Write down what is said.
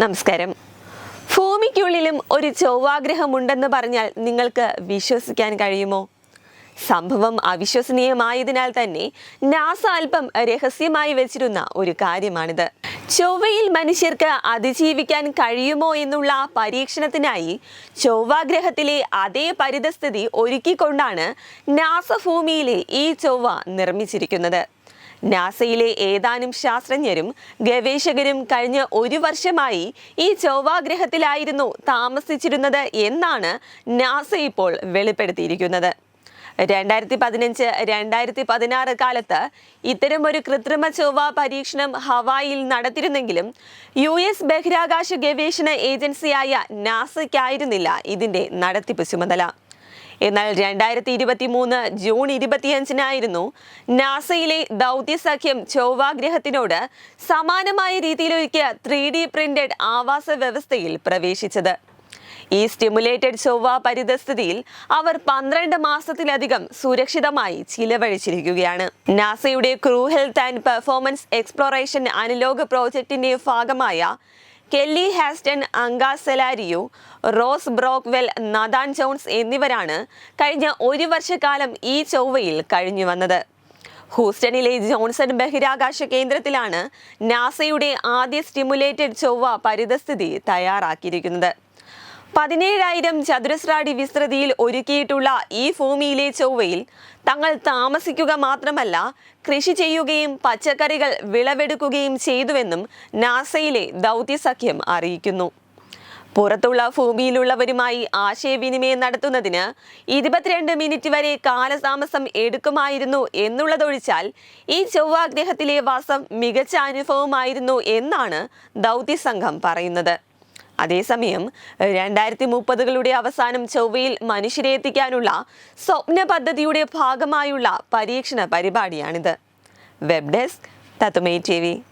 നമസ്കാരം. ഭൂമിക്കുള്ളിലും ഒരു ചൊവ്വാഗ്രഹമുണ്ടെന്ന് പറഞ്ഞാൽ നിങ്ങൾക്ക് വിശ്വസിക്കാൻ കഴിയുമോ? സംഭവം അവിശ്വസനീയമായതിനാൽ തന്നെ നാസ അല്പം രഹസ്യമായി വെച്ചിരുന്ന ഒരു കാര്യമാണിത്. ചൊവ്വയിൽ മനുഷ്യർക്ക് അതിജീവിക്കാൻ കഴിയുമോ എന്നുള്ള പരീക്ഷണത്തിനായി ചൊവ്വാഗ്രഹത്തിലെ അതേ പരിതസ്ഥിതി ഒരുക്കിക്കൊണ്ടാണ് നാസ ഭൂമിയിലെ ഈ ചൊവ്വ നിർമ്മിച്ചിരിക്കുന്നത്. നാസയിലെ ഏതാനും ശാസ്ത്രജ്ഞരും ഗവേഷകരും കഴിഞ്ഞ ഒരു വർഷമായി ഈ ചൊവ്വാഗ്രഹത്തിലായിരുന്നു താമസിച്ചിരുന്നത് എന്നാണ് നാസ ഇപ്പോൾ വെളിപ്പെടുത്തിയിരിക്കുന്നത്. രണ്ടായിരത്തി പതിനഞ്ച് രണ്ടായിരത്തി പതിനാറ് കാലത്ത് ഇത്തരമൊരു കൃത്രിമ ചൊവ്വ പരീക്ഷണം ഹവായിൽ നടത്തിയിരുന്നെങ്കിലും യു എസ് ബഹിരാകാശ ഗവേഷണ ഏജൻസിയായ നാസയ്ക്കായിരുന്നില്ല ഇതിന്റെ നടത്തിപ്പ് ചുമതല. എന്നാൽ രണ്ടായിരത്തി ഇരുപത്തി മൂന്ന് ജൂൺ ഇരുപത്തിയഞ്ചിനായിരുന്നു നാസയിലെ ദൗത്യസഖ്യം ചൊവ്വാഗ്രഹത്തിനോട് സമാനമായ രീതിയിലൊരുക്കിയ ത്രീ ഡി പ്രിന്റഡ് ആവാസ വ്യവസ്ഥയിൽ പ്രവേശിച്ചത്. ഈ സ്റ്റിമുലേറ്റഡ് ചൊവ്വ പരിതസ്ഥിതിയിൽ അവർ പന്ത്രണ്ട് മാസത്തിലധികം സുരക്ഷിതമായി ചിലവഴിച്ചിരിക്കുകയാണ്. നാസയുടെ crew health and performance exploration analog പ്രോജക്റ്റിന്റെ ഭാഗമായ Kelly Haston Anca Selariu Ross Brockwell Nathan Jones എന്നിവരാണ് കഴിഞ്ഞ ഒരു വർഷക്കാലം ഈ ചൊവ്വയിൽ കഴിഞ്ഞു വന്നത്. ഹൂസ്റ്റണിലെ ജോൺസൺ ബഹിരാകാശ കേന്ദ്രത്തിലാണ് നാസയുടെ ആദ്യ സ്റ്റിമുലേറ്റഡ് ചൊവ്വ പരിതസ്ഥിതി തയ്യാറാക്കിയിരിക്കുന്നത്. പതിനേഴായിരം ചതുരശ്രാടി വിസ്തൃതിയിൽ ഒരുക്കിയിട്ടുള്ള ഈ ഭൂമിയിലെ ചൊവ്വയിൽ തങ്ങൾ താമസിക്കുക മാത്രമല്ല കൃഷി ചെയ്യുകയും പച്ചക്കറികൾ വിളവെടുക്കുകയും ചെയ്തുവെന്നും നാസയിലെ ദൗത്യസഖ്യം അറിയിക്കുന്നു. പുറത്തുള്ള ഭൂമിയിലുള്ളവരുമായി ആശയവിനിമയം നടത്തുന്നതിന് ഇരുപത്തിരണ്ട് മിനിറ്റ് വരെ കാലതാമസം എടുക്കുമായിരുന്നു എന്നുള്ളതൊഴിച്ചാൽ ഈ ചൊവ്വാഗ്രഹത്തിലെ വാസം മികച്ച അനുഭവമായിരുന്നു എന്നാണ് ദൗത്യസംഘം പറയുന്നത്. അതേസമയം രണ്ടായിരത്തി മുപ്പതുകളുടെ അവസാനം ചൊവ്വയിൽ മനുഷ്യരെ എത്തിക്കാനുള്ള സ്വപ്ന പദ്ധതിയുടെ ഭാഗമായുള്ള പരീക്ഷണ പരിപാടിയാണിത്. Web desk തത്തുമേ T